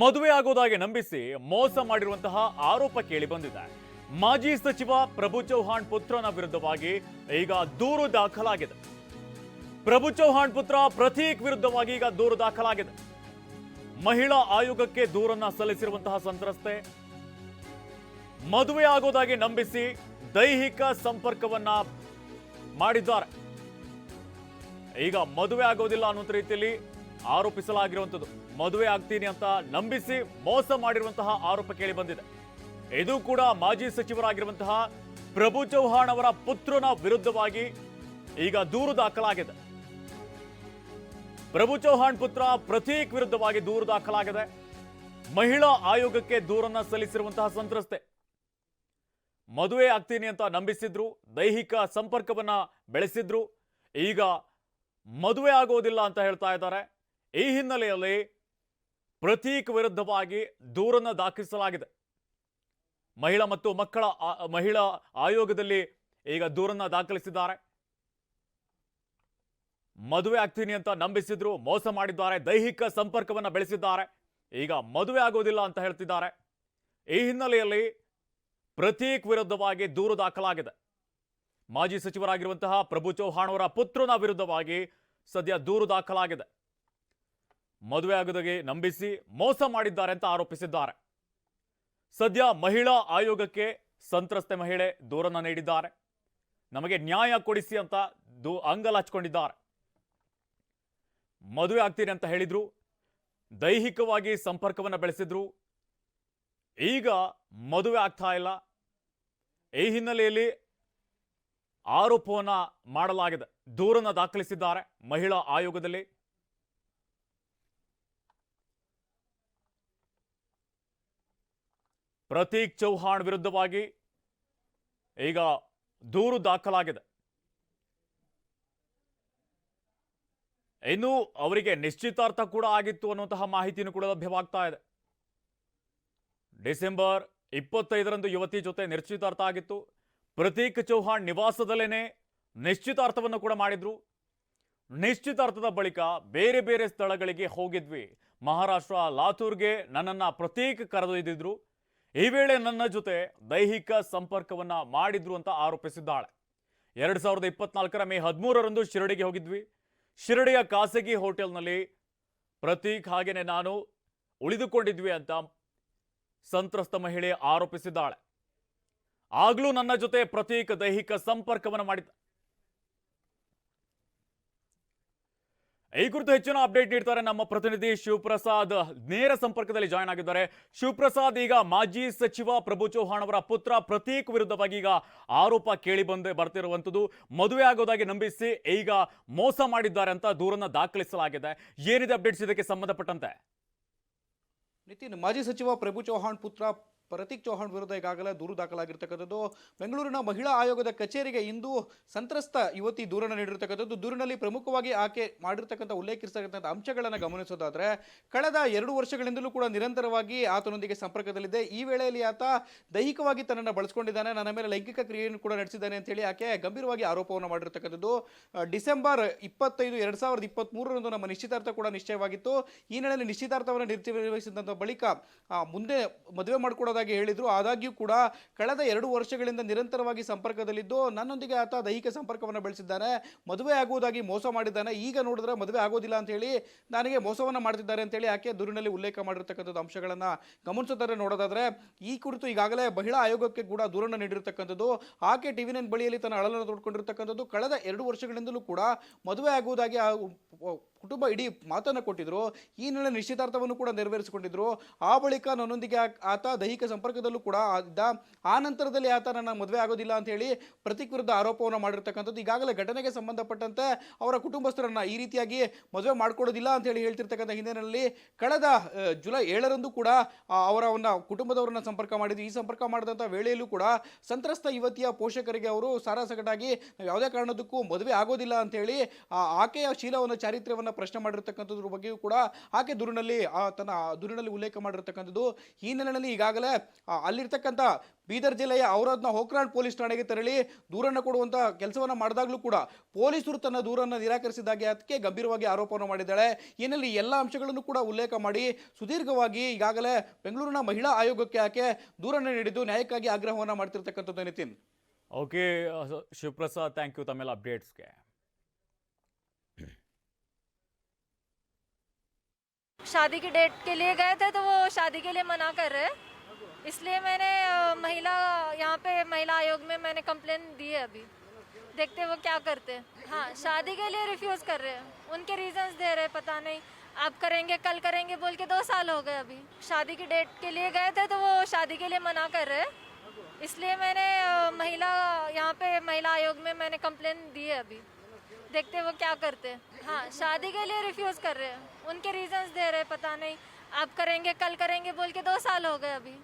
ಮದುವೆ ಆಗೋದಾಗಿ ನಂಬಿಸಿ ಮೋಸ ಮಾಡಿರುವಂತಹ ಆರೋಪ ಕೇಳಿ ಬಂದಿದೆ. ಮಾಜಿ ಸಚಿವ ಪ್ರಭು ಚೌಹಾಣ್ ಪುತ್ರನ ವಿರುದ್ಧವಾಗಿ ಈಗ ದೂರು ದಾಖಲಾಗಿದೆ. ಪ್ರಭು ಚೌಹಾಣ್ ಪುತ್ರ ಪ್ರತೀಕ್ ವಿರುದ್ಧವಾಗಿ ಈಗ ದೂರು ದಾಖಲಾಗಿದೆ. ಮಹಿಳಾ ಆಯೋಗಕ್ಕೆ ದೂರನ್ನ ಸಲ್ಲಿಸಿರುವಂತಹ ಸಂತ್ರಸ್ತೆ, ಮದುವೆ ಆಗೋದಾಗಿ ನಂಬಿಸಿ ದೈಹಿಕ ಸಂಪರ್ಕವನ್ನ ಮಾಡಿದ್ದಾರೆ. ಈಗ ಮದುವೆ ಆಗೋದಿಲ್ಲ ಅನ್ನೋ ರೀತಿಯಲ್ಲಿ ಆರೋಪಿಸಲಾಗಿರುವಂಥದ್ದು. ಮದುವೆ ಆಗ್ತೀನಿ ಅಂತ ನಂಬಿಸಿ ಮೋಸ ಮಾಡಿರುವಂತಹ ಆರೋಪ ಕೇಳಿ ಬಂದಿದೆ. ಇದು ಕೂಡ ಮಾಜಿ ಸಚಿವರಾಗಿರುವಂತಹ ಪ್ರಭು ಚೌಹಾಣ್ ಅವರ ಪುತ್ರನ ವಿರುದ್ಧವಾಗಿ ಈಗ ದೂರು ದಾಖಲಾಗಿದೆ. ಪ್ರಭು ಚೌಹಾಣ್ ಪುತ್ರ ಪ್ರತೀಕ್ ವಿರುದ್ಧವಾಗಿ ದೂರು ದಾಖಲಾಗಿದೆ. ಮಹಿಳಾ ಆಯೋಗಕ್ಕೆ ದೂರನ್ನ ಸಲ್ಲಿಸಿರುವಂತಹ ಸಂತ್ರಸ್ತೆ. ಮದುವೆ ಆಗ್ತೀನಿ ಅಂತ ನಂಬಿಸಿದ್ರು, ದೈಹಿಕ ಸಂಪರ್ಕವನ್ನ ಬೆಳೆಸಿದ್ರು. ಈಗ ಮದುವೆ ಆಗೋದಿಲ್ಲ ಅಂತ ಹೇಳ್ತಾ ಇದ್ದಾರೆ. ಈ ಹಿನ್ನೆಲೆಯಲ್ಲಿ ಪ್ರತೀಕ್ ವಿರುದ್ಧವಾಗಿ ದೂರನ್ನು ದಾಖಲಿಸಲಾಗಿದೆ. ಮಹಿಳಾ ಮತ್ತು ಮಕ್ಕಳ ಮಹಿಳಾ ಆಯೋಗದಲ್ಲಿ ಈಗ ದೂರನ್ನ ದಾಖಲಿಸಿದ್ದಾರೆ. ಮದುವೆ ಆಗ್ತೀನಿ ಅಂತ ನಂಬಿಸಿದ್ರು, ಮೋಸ ಮಾಡಿದ್ದಾರೆ, ದೈಹಿಕ ಸಂಪರ್ಕವನ್ನ ಬೆಳೆಸಿದ್ದಾರೆ. ಈಗ ಮದುವೆ ಆಗೋದಿಲ್ಲ ಅಂತ ಹೇಳ್ತಿದ್ದಾರೆ. ಈ ಹಿನ್ನೆಲೆಯಲ್ಲಿ ಪ್ರತೀಕ್ ವಿರುದ್ಧವಾಗಿ ದೂರು ದಾಖಲಾಗಿದೆ. ಮಾಜಿ ಸಚಿವರಾಗಿರುವಂತಹ ಪ್ರಭು ಚೌಹಾಣ್ ಅವರ ಪುತ್ರನ ವಿರುದ್ಧವಾಗಿ ಸದ್ಯ ದೂರು ದಾಖಲಾಗಿದೆ. ಮದುವೆ ಆಗೋದಾಗಿ ನಂಬಿಸಿ ಮೋಸ ಮಾಡಿದ್ದಾರೆ ಅಂತ ಆರೋಪಿಸಿದ್ದಾರೆ. ಸದ್ಯ ಮಹಿಳಾ ಆಯೋಗಕ್ಕೆ ಸಂತ್ರಸ್ತೆ ಮಹಿಳೆ ದೂರನ್ನ ನೀಡಿದ್ದಾರೆ. ನಮಗೆ ನ್ಯಾಯ ಕೊಡಿಸಿ ಅಂತ ದೂ ಅಂಗಲ್ ಹಚ್ಕೊಂಡಿದ್ದಾರೆ. ಮದುವೆ ಆಗ್ತೀರಿ ಅಂತ ಹೇಳಿದ್ರು, ದೈಹಿಕವಾಗಿ ಸಂಪರ್ಕವನ್ನು ಬೆಳೆಸಿದ್ರು. ಈಗ ಮದುವೆ ಆಗ್ತಾ ಇಲ್ಲ. ಈ ಹಿನ್ನೆಲೆಯಲ್ಲಿ ಆರೋಪವನ್ನು ಮಾಡಲಾಗಿದೆ. ದೂರನ್ನು ದಾಖಲಿಸಿದ್ದಾರೆ ಮಹಿಳಾ ಆಯೋಗದಲ್ಲಿ. ಪ್ರತೀಕ್ ಚೌಹಾಣ್ ವಿರುದ್ಧವಾಗಿ ಈಗ ದೂರು ದಾಖಲಾಗಿದೆ. ಇನ್ನೂ ಅವರಿಗೆ ನಿಶ್ಚಿತಾರ್ಥ ಕೂಡ ಆಗಿತ್ತು ಅನ್ನುವಂತಹ ಮಾಹಿತಿಯನ್ನು ಕೂಡ ಲಭ್ಯವಾಗ್ತಾ ಇದೆ. ಡಿಸೆಂಬರ್ ಇಪ್ಪತ್ತೈದರಂದು ಯುವತಿ ಜೊತೆ ನಿಶ್ಚಿತಾರ್ಥ ಆಗಿತ್ತು. ಪ್ರತೀಕ್ ಚೌಹಾಣ್ ನಿವಾಸದಲ್ಲೇನೆ ನಿಶ್ಚಿತಾರ್ಥವನ್ನು ಕೂಡ ಮಾಡಿದ್ರು. ನಿಶ್ಚಿತಾರ್ಥದ ಬಳಿಕ ಬೇರೆ ಬೇರೆ ಸ್ಥಳಗಳಿಗೆ ಹೋಗಿದ್ವಿ. ಮಹಾರಾಷ್ಟ್ರ ಲಾತೂರ್ಗೆ ನನ್ನನ್ನ ಪ್ರತೀಕ್ ಕರೆದೊಯ್ದಿದ್ರು. ಈ ವೇಳೆ ನನ್ನ ಜೊತೆ ದೈಹಿಕ ಸಂಪರ್ಕವನ್ನ ಮಾಡಿದ್ರು ಅಂತ ಆರೋಪಿಸಿದ್ದಾಳೆ. ಎರಡ್ ಸಾವಿರದ ಇಪ್ಪತ್ನಾಲ್ಕರ ಮೇ ಹದಿಮೂರರಂದು ಶಿರಡಿಗೆ ಹೋಗಿದ್ವಿ. ಶಿರಡಿಯ ಖಾಸಗಿ ಹೋಟೆಲ್ನಲ್ಲಿ ಪ್ರತೀಕ್ ಹಾಗೇನೆ ನಾನು ಉಳಿದುಕೊಂಡಿದ್ವಿ ಅಂತ ಸಂತ್ರಸ್ತ ಮಹಿಳೆ ಆರೋಪಿಸಿದ್ದಾಳೆ. ಆಗ್ಲೂ ನನ್ನ ಜೊತೆ ಪ್ರತೀಕ್ ದೈಹಿಕ ಸಂಪರ್ಕವನ್ನು ಮಾಡಿದ್ದ ಈ ಕುರಿತು ಹೆಚ್ಚಿನ ಅಪ್ಡೇಟ್ ನೀಡ್ತಾರೆ ನಮ್ಮ ಪ್ರತಿನಿಧಿ ಶಿವಪ್ರಸಾದ್. ನೇರ ಸಂಪರ್ಕದಲ್ಲಿ ಜಾಯ್ನ್ ಆಗಿದ್ದಾರೆ. ಶಿವಪ್ರಸಾದ್, ಈಗ ಮಾಜಿ ಸಚಿವ ಪ್ರಭು ಚೌಹಾಣ್ ಅವರ ಪುತ್ರ ಪ್ರತೀಕ್ ವಿರುದ್ಧವಾಗಿ ಈಗ ಆರೋಪ ಕೇಳಿ ಬಂದು, ಬರ್ತಿರುವಂಥದ್ದು. ಮದುವೆ ಆಗೋದಾಗಿ ನಂಬಿಸಿ ಈಗ ಮೋಸ ಮಾಡಿದ್ದಾರೆ ಅಂತ ದೂರನ್ನ ದಾಖಲಿಸಲಾಗಿದೆ. ಏನಿದೆ ಅಪ್ಡೇಟ್ಸ್ ಇದಕ್ಕೆ ಸಂಬಂಧಪಟ್ಟಂತೆ? ನಿತಿನ್, ಮಾಜಿ ಸಚಿವ ಪ್ರಭು ಚೌಹಾಣ್ ಪುತ್ರ ಪ್ರತೀಕ್ ಚೌಹಾಣ್ ವಿರುದ್ಧ ಈಗಾಗಲೇ ದೂರು ದಾಖಲಾಗಿರ್ತಕ್ಕಂಥದ್ದು. ಬೆಂಗಳೂರಿನ ಮಹಿಳಾ ಆಯೋಗದ ಕಚೇರಿಗೆ ಇಂದು ಸಂತ್ರಸ್ತ ಯುವತಿ ದೂರನ್ನು ನೀಡಿರ್ತಕ್ಕಂಥದ್ದು. ದೂರಿನಲ್ಲಿ ಪ್ರಮುಖವಾಗಿ ಆಕೆ ಮಾಡಿರ್ತಕ್ಕಂಥ ಉಲ್ಲೇಖಿಸತಕ್ಕಂಥ ಅಂಶಗಳನ್ನು ಗಮನಿಸೋದಾದರೆ, ಕಳೆದ ಎರಡು ವರ್ಷಗಳಿಂದಲೂ ಕೂಡ ನಿರಂತರವಾಗಿ ಆತನೊಂದಿಗೆ ಸಂಪರ್ಕದಲ್ಲಿದೆ. ಈ ವೇಳೆಯಲ್ಲಿ ಆತ ದೈಹಿಕವಾಗಿ ತನ್ನನ್ನು ಬಳಸ್ಕೊಂಡಿದ್ದಾನೆ. ನನ್ನ ಮೇಲೆ ಲೈಂಗಿಕ ಕ್ರಿಯೆಯನ್ನು ಕೂಡ ನಡೆಸಿದ್ದಾನೆ ಅಂತೇಳಿ ಆಕೆ ಗಂಭೀರವಾಗಿ ಆರೋಪವನ್ನು ಮಾಡಿರ್ತಕ್ಕಂಥದ್ದು. ಡಿಸೆಂಬರ್ ಇಪ್ಪತ್ತೈದು, ಎರಡು ಸಾವಿರದ ಇಪ್ಪತ್ತ್ಮೂರರಂದು ನಮ್ಮ ನಿಶ್ಚಿತಾರ್ಥ ಕೂಡ ನಿಶ್ಚಯವಾಗಿತ್ತು. ಈ ನೆಲೆಯಲ್ಲಿ ನಿಶ್ಚಿತಾರ್ಥವನ್ನು ನಿರ್ವಹಿಸಿದಂಥ ಬಳಿಕ ಮುಂದೆ ಮದುವೆ ಮಾಡಿಕೊಡೋದಾಗಿ ಹೇಳಿದ್ರು. ಆದಾಗ್ಯೂ ಕೂಡ ಕಳೆದ ಎರಡು ವರ್ಷಗಳಿಂದ ನಿರಂತರವಾಗಿ ಸಂಪರ್ಕದಲ್ಲಿದ್ದು, ನನ್ನೊಂದಿಗೆ ಆತ ದೈಹಿಕ ಸಂಪರ್ಕವನ್ನು ಬೆಳೆಸಿದ್ದಾನೆ. ಮದುವೆ ಆಗುವುದಾಗಿ ಮೋಸ ಮಾಡಿದ್ದಾನೆ. ಈಗ ನೋಡಿದ್ರೆ ಮದುವೆ ಆಗೋದಿಲ್ಲ ಅಂತ ಹೇಳಿ ನನಗೆ ಮೋಸವನ್ನು ಮಾಡ್ತಿದ್ದಾರೆ ಅಂತೇಳಿ ಆಕೆ ದೂರಿನಲ್ಲಿ ಉಲ್ಲೇಖ ಮಾಡಿರ್ತಕ್ಕಂಥದ್ದು ಅಂಶಗಳನ್ನು ಗಮನಿಸೋದಾದ್ರೆ ನೋಡೋದಾದ್ರೆ, ಈ ಕುರಿತು ಈಗಾಗಲೇ ಮಹಿಳಾ ಆಯೋಗಕ್ಕೆ ಕೂಡ ದೂರನ್ನು ನೀಡಿರ್ತಕ್ಕಂಥದ್ದು. ಆಕೆ ಟಿವಿ ಬಳಿಯಲ್ಲಿ ತನ್ನ ಅಳಲನ್ನು ತೋಡ್ಕೊಂಡಿರ್ತಕ್ಕಂಥದ್ದು. ಕಳೆದ ಎರಡು ವರ್ಷಗಳಿಂದಲೂ ಕೂಡ ಮದುವೆ ಆಗುವುದಾಗಿ ಕುಟುಂಬ ಇಡೀ ಮಾತನ್ನು ಕೊಟ್ಟಿದ್ರು, ಈ ನೆಲೆ ನಿಶ್ಚಿತಾರ್ಥವನ್ನು ಕೂಡ ನೆರವೇರಿಸಿಕೊಂಡಿದ್ರು. ಆ ಬಳಿಕ ನನ್ನೊಂದಿಗೆ ಆತ ದೈಹಿಕ ಸಂಪರ್ಕದಲ್ಲೂ ಕೂಡ ಇದ್ದ. ಆ ನಂತರದಲ್ಲಿ ಆತ ನನ್ನ ಮದುವೆ ಆಗೋದಿಲ್ಲ ಅಂತ ಹೇಳಿ ಪ್ರತೀಕ್ ವಿರುದ್ಧ ಆರೋಪವನ್ನು ಮಾಡಿರ್ತಕ್ಕಂಥದ್ದು ಈಗಾಗಲೇ ಘಟನೆಗೆ ಸಂಬಂಧಪಟ್ಟಂತೆ ಅವರ ಕುಟುಂಬಸ್ಥರನ್ನ ಈ ರೀತಿಯಾಗಿ ಮದುವೆ ಮಾಡ್ಕೊಡೋದಿಲ್ಲ ಅಂತ ಹೇಳಿ ಹೇಳ್ತಿರ್ತಕ್ಕಂಥ ಹಿನ್ನೆಲೆಯಲ್ಲಿ ಕಳೆದ ಜುಲೈ ಏಳರಂದು ಕೂಡ ಅವರವನ್ನ ಕುಟುಂಬದವರನ್ನ ಸಂಪರ್ಕ ಮಾಡಿದ್ವಿ. ಈ ಸಂಪರ್ಕ ಮಾಡಿದಂಥ ವೇಳೆಯಲ್ಲೂ ಕೂಡ ಸಂತ್ರಸ್ತ ಯುವತಿಯ ಪೋಷಕರಿಗೆ ಅವರು ಸಾರಾಸಗಟಾಗಿ ಯಾವುದೇ ಕಾರಣದಕ್ಕೂ ಮದುವೆ ಆಗೋದಿಲ್ಲ ಅಂತ ಹೇಳಿ ಆಕೆಯ ಶೀಲವನ್ನು, ಚಾರಿತ್ರ್ಯವನ್ನು ಪ್ರಶ್ನೆ ಮಾಡಿರ್ತಕ್ಕಂಥದ್ರ ಬಗ್ಗೆಯೂ ಕೂಡ ಆಕೆ ದೂರಿನಲ್ಲಿ ತನ್ನ ದೂರಿನಲ್ಲಿ ಉಲ್ಲೇಖ ಮಾಡಿರ್ತಕ್ಕಂಥದ್ದು. ಈ ಹಿನ್ನೆಲೆಯಲ್ಲಿ ಈಗಾಗಲೇ ಅಲ್ಲಿರ್ತಕ್ಕಂಥ ಬೀದರ್ ಜಿಲ್ಲೆಯ ಔರಾದ್ನ ಹೋಕ್ರಾಣ್ ಪೊಲೀಸ್ ಠಾಣೆಗೆ ತೆರಳಿ ದೂರನ್ನು ಕೊಡುವಂತ ಕೆಲಸವನ್ನ ಮಾಡಿದಾಗಲೂ ಕೂಡ ಪೊಲೀಸರು ತನ್ನ ದೂರನ್ನು ನಿರಾಕರಿಸಿದಾಗೆ ಅದಕ್ಕೆ ಗಂಭೀರವಾಗಿ ಆರೋಪವನ್ನು ಮಾಡಿದ್ದಾಳೆ. ಏನೆಲ್ಲಿ ಎಲ್ಲ ಅಂಶಗಳನ್ನು ಕೂಡ ಉಲ್ಲೇಖ ಮಾಡಿ ಸುದೀರ್ಘವಾಗಿ ಈಗಾಗಲೇ ಬೆಂಗಳೂರಿನ ಮಹಿಳಾ ಆಯೋಗಕ್ಕೆ ಆಕೆ ದೂರನ್ನು ನೀಡಿದ್ದು ನ್ಯಾಯಕ್ಕಾಗಿ ಆಗ್ರಹವನ್ನ ಮಾಡ್ತಿರ್ತಕ್ಕಂಥದ್ದು Nitin okay Shivaprasad thank you ತಮ್ಮೆಲ್ಲ ಅಪ್ಡೇಟ್ಸ್ಗೆ शादी की डेट के लिए गए थे तो वो शादी के लिए मना कर रहे इसलिए मैंने महिला, यहाँ पे महिला आयोग में मैंने कंप्लेन दी है अभी। देखते वो क्या करते हैं। शादी के लिए रिफ्यूज़ कर रहे हैं। उनके रीजंस दे रहे हैं, पता नहीं। आप करेंगे, कल करेंगे, बोल के दो साल हो गए अभी। शादी की डेट के लिए गए थे तो वो शादी के लिए मना कर रहे इसलिए मैंने महिला, यहाँ पे महिला आयोग में मैंने कंप्लेन दी है अभी। देखते वो क्या करते हैं। हाँ शादी के लिए रिफ्यूज़ कर रहे हैं। उनके रीजंस दे रहे हैं, पता नहीं। आप करेंगे, कल करेंगे, बोल के दो साल हो गए अभी।